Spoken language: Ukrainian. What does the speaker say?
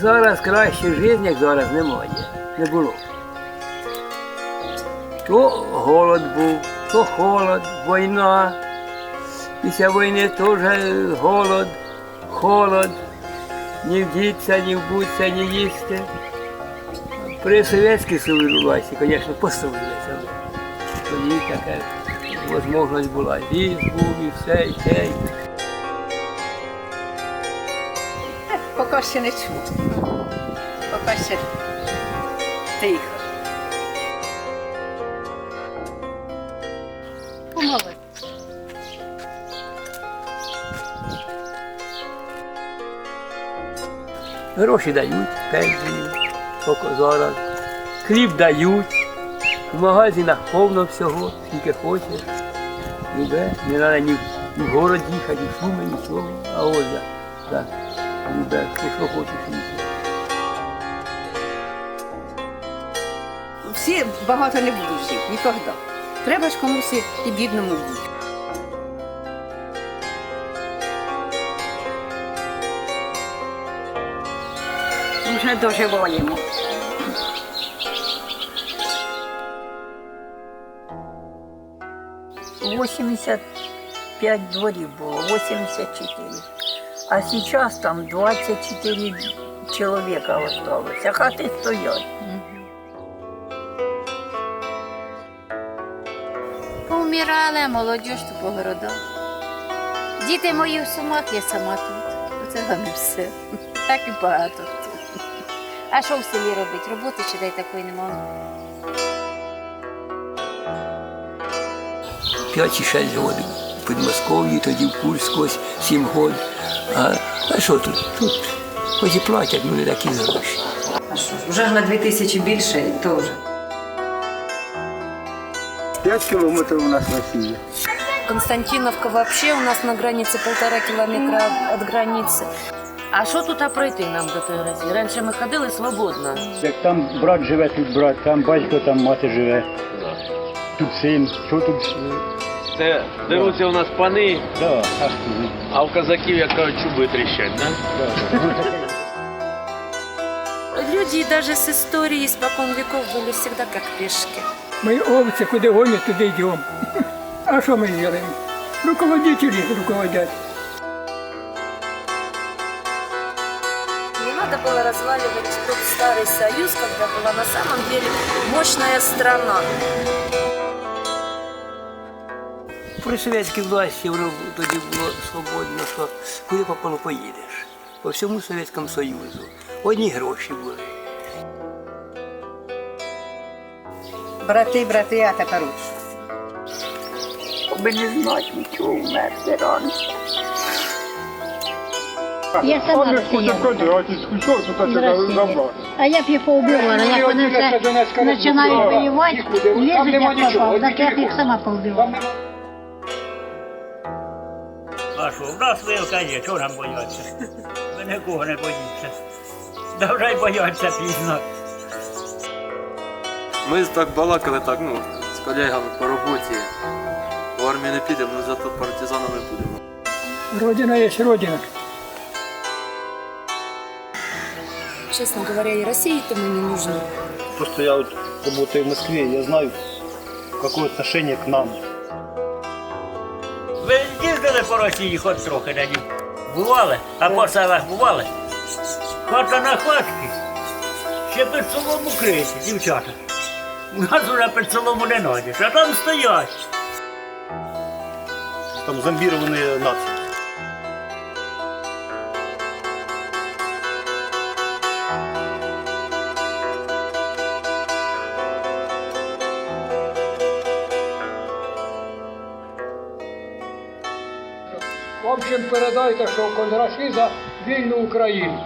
зараз краще життя, як зараз немає. Не було. То голод був, то холод, війна. Після війни теж голод, холод. Ні вдіться, ні вбуться, ні їсти. При Совєтській Союзі, звісно, поставилися. Тоді така можливість була. Ліс був і все, і те. Поки ще не чую. Поки ще тихо. Помоли. Гроші дають, пенсії, поки зараз. Хліб дають, в магазинах повно всього, скільки хочеш. Любе, не треба ні, ні в город їхати, ні в шуми, нічого. А ось так, що хочеш їсти. Всі багато не будуть жити, ніколи. Треба ж комусь і бідному бути. Вже доживаємо. Восемьдесят пять дворів було, 84. А сейчас там 24 чоловіка осталось, а хати стоять. Поумирали, молодь по городах. Діти мої в сумах, я сама тут. Оце вам і все. Так і багато. А що в селі робить? Роботи чи дай такої немає. 5 чи 6 років в Підмосков'ї, тоді в Курську ось 7 років. А, а що тут? Тут хоч і платять, ну не такі гроші. А що ж, вже ж на 2 тисячі більше, то вже. 5 кілометрів у нас Росія. Константиновка вообще у нас на границе полтора кілометра від границі. А що тут пройти нам до тої Росії? Раніше ми ходили свободно. Як там брат живе, тут брат, там батько, там мати живе. Тут син, що тут? Це деруться у нас пани, Да, а у козаків, як кажуть, чуби тріщать, да? Люди даже с истории, испокон веков были всегда как пешки. Мы овцы куда гонят, туда идем. А что мы делаем? Руководители руководят. Не надо было разваливать тот старый союз, когда была на самом деле мощная страна. При совєтській власті воно тоді було свободно, що куди попало поїдеш. По всьому Совєтському Союзу. Одні гроші були. Брати, брати, а тепер. Аби не знати нічого вмерти рано. Я сама Здрасте. А я б їх поубивала, як вони все починають воювати, лізуть як попав, так я б їх сама поубивала. А в нас вилка є, чого нам бояться? Ми нікого не боїться. Да вже й бояться пізно. Ми так балакали так, ну, з колегами по роботі. В армію не підемо, але зато партизанами будемо. Родина есть родина. Честно говоря, и России-то мы не нужны. Просто я вот работаю в Москве, я знаю, какое отношение к нам. Ви їздили по Росії хоч трохи на ній? Бували? А по селах бували? Хата на хатки. Ще під селом укриті, дівчата. У нас уже під селом не нойдеш, а там стоять. Там зомбированные нации. В передайте, що Кондраші за вільну Україну.